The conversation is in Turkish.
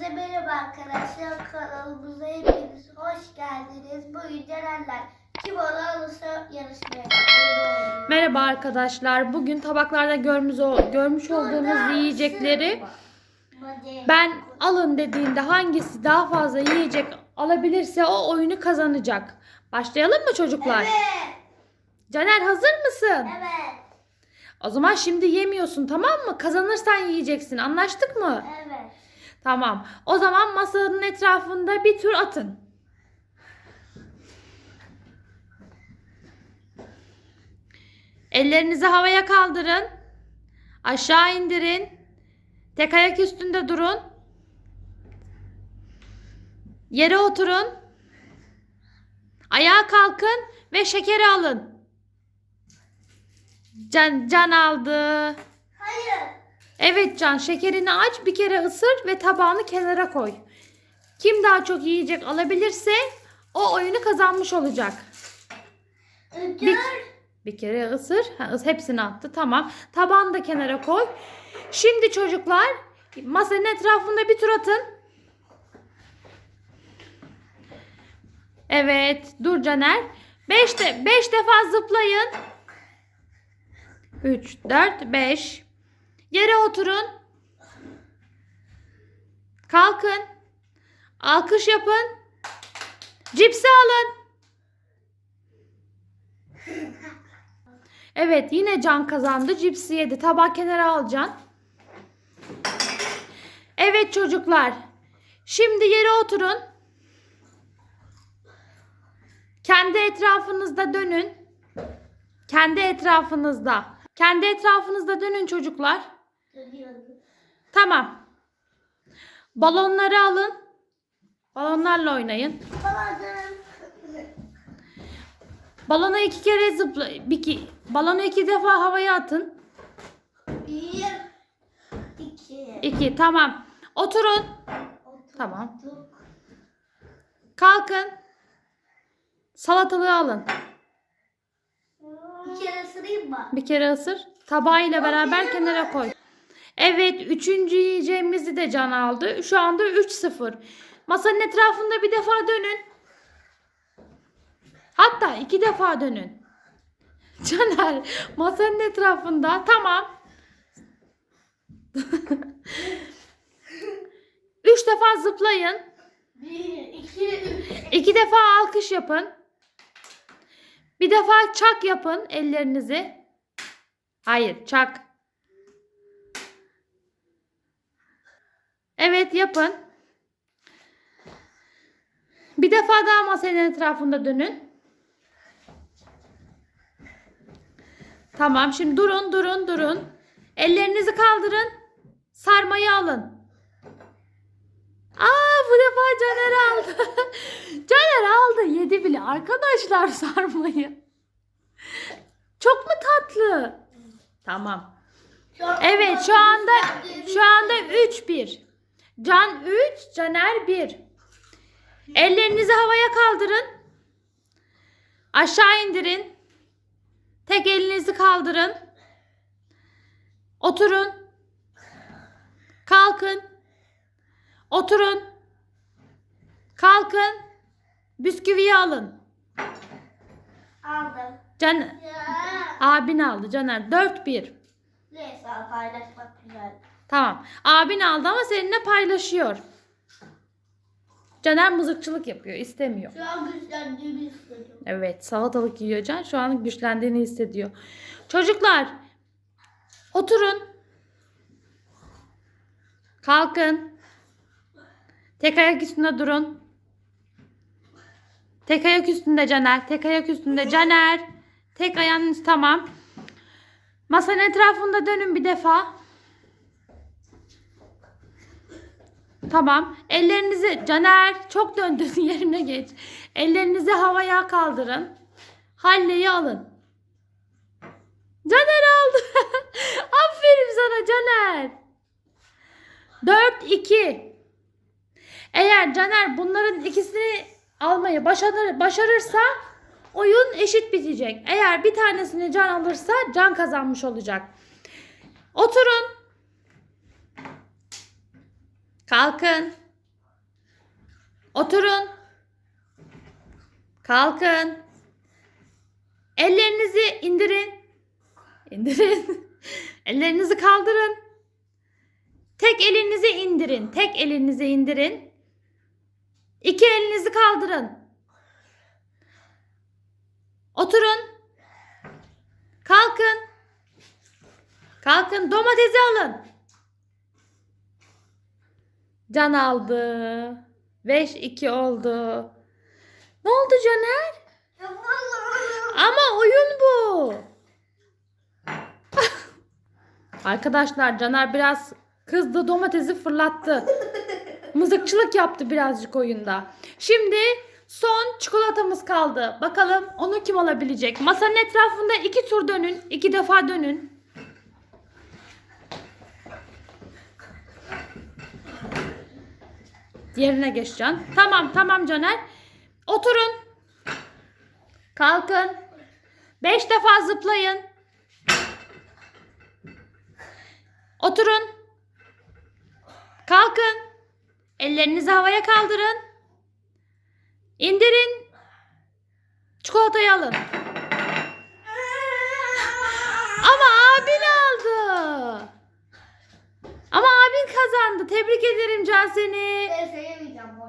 Hepinize merhaba arkadaşlar. Kanalımıza hepiniz hoş geldiniz. Bugün Cerenler kim onu alırsa yarışmaya. Merhaba arkadaşlar. Bugün tabaklarda görmüş, görmüş olduğunuz yiyecekleri ben alın dediğinde hangisi daha fazla yiyecek alabilirse o oyunu kazanacak. Başlayalım mı çocuklar? Evet. Caner hazır mısın? Evet. O zaman şimdi yemiyorsun tamam mı? Kazanırsan yiyeceksin. Anlaştık mı? Evet. Tamam. O zaman masanın etrafında bir tur atın. Ellerinizi havaya kaldırın. Aşağı indirin. Tek ayak üstünde durun. Yere oturun. Ayağa kalkın ve şekeri alın. Can, can aldı. Hayır. Evet Can şekerini aç bir kere ısır ve tabağını kenara koy. Kim daha çok yiyecek alabilirse o oyunu kazanmış olacak. Dur. Bir kere ısır. Ha, hepsini attı. Tamam. Tabağını da kenara koy. Şimdi çocuklar masanın etrafında bir tur atın. Evet. Dur Caner. 5 de, beş defa zıplayın. 3, 4, 5. Yere oturun. Kalkın. Alkış yapın. Cipsi alın. Evet yine Can kazandı. Cipsi yedi. Tabak kenara al Can. Evet çocuklar. Şimdi yere oturun. Kendi etrafınızda dönün. Kendi etrafınızda. Kendi etrafınızda dönün çocuklar. Tamam. Balonları alın. Balonlarla oynayın. Balona iki kere zıpla. Bir ki, balonu iki defa havaya atın. Bir. iki. İki. Tamam. Oturun. Oturduk. Tamam. Kalkın. Salatalığı alın. Bir kere ısırayım mı? Bir kere ısır. Tabağıyla beraber kenara koy. Evet. Üçüncü yiyeceğimizi de Can aldı. Şu anda 3-0. Masanın etrafında bir defa dönün. Hatta iki defa dönün. Caner masanın etrafında. Tamam. Üç defa zıplayın. Bir, iki, üç. İki defa alkış yapın. Bir defa çak yapın ellerinizi. Hayır, çak. Evet, yapın. Bir defa daha masanın etrafında dönün. Tamam, şimdi durun, durun, durun. Ellerinizi kaldırın. Sarmayı alın. Aa bu defa Caner aldı. Caner aldı. Yedi bile arkadaşlar sarmayı. Çok mu tatlı? Tamam. Evet şu anda şu anda 3-1. Can 3, Caner 1. Ellerinizi havaya kaldırın. Aşağı indirin. Tek elinizi kaldırın. Oturun. Kalkın. Oturun. Kalkın. Bisküviyi alın. Aldım. Can abin aldı Caner 4-1. Neyse paylaşmak güzel. Tamam. Abin aldı ama seninle paylaşıyor. Caner mızıkçılık yapıyor. istemiyor. Şu an güçlendiğimi hissediyorum. Evet salatalık yiyor Can. Şu an güçlendiğini hissediyor. Çocuklar oturun. Kalkın. Tek ayak üstünde durun. Tek ayak üstünde Caner. Tek ayak üstünde Caner. Tek ayağın üstü tamam. Masanın etrafında dönün bir defa. Tamam. Ellerinizi Caner çok döndün yerine geç. Ellerinizi havaya kaldırın. Halleyi alın. Caner aldı. Aferin sana Caner. 4-2. Eğer Caner bunların ikisini almayı başarır, başarırsa oyun eşit bitecek. Eğer bir tanesini Can alırsa Can kazanmış olacak. Oturun. Kalkın. Oturun. Kalkın. Ellerinizi indirin. İndirin. Ellerinizi kaldırın. Tek elinizi indirin. Tek elinizi indirin. İki elinizi kaldırın. Oturun. Kalkın. Kalkın domatesi alın. Can aldı. 5-2 oldu. Ne oldu Caner? Ama oyun bu. Arkadaşlar Caner biraz kızdı domatesi fırlattı. Mızıkçılık yaptı birazcık oyunda. Şimdi son çikolatamız kaldı. Bakalım onu kim alabilecek? Masanın etrafında iki tur dönün. iki defa dönün. Yerine geç Can. Tamam tamam Caner. Oturun. Kalkın. Beş defa zıplayın. Oturun. Kalkın. Ellerinizi havaya kaldırın. İndirin. Çikolatayı alın. Kazandı. Tebrik ederim Can seni. Ben sevmeyeceğim bu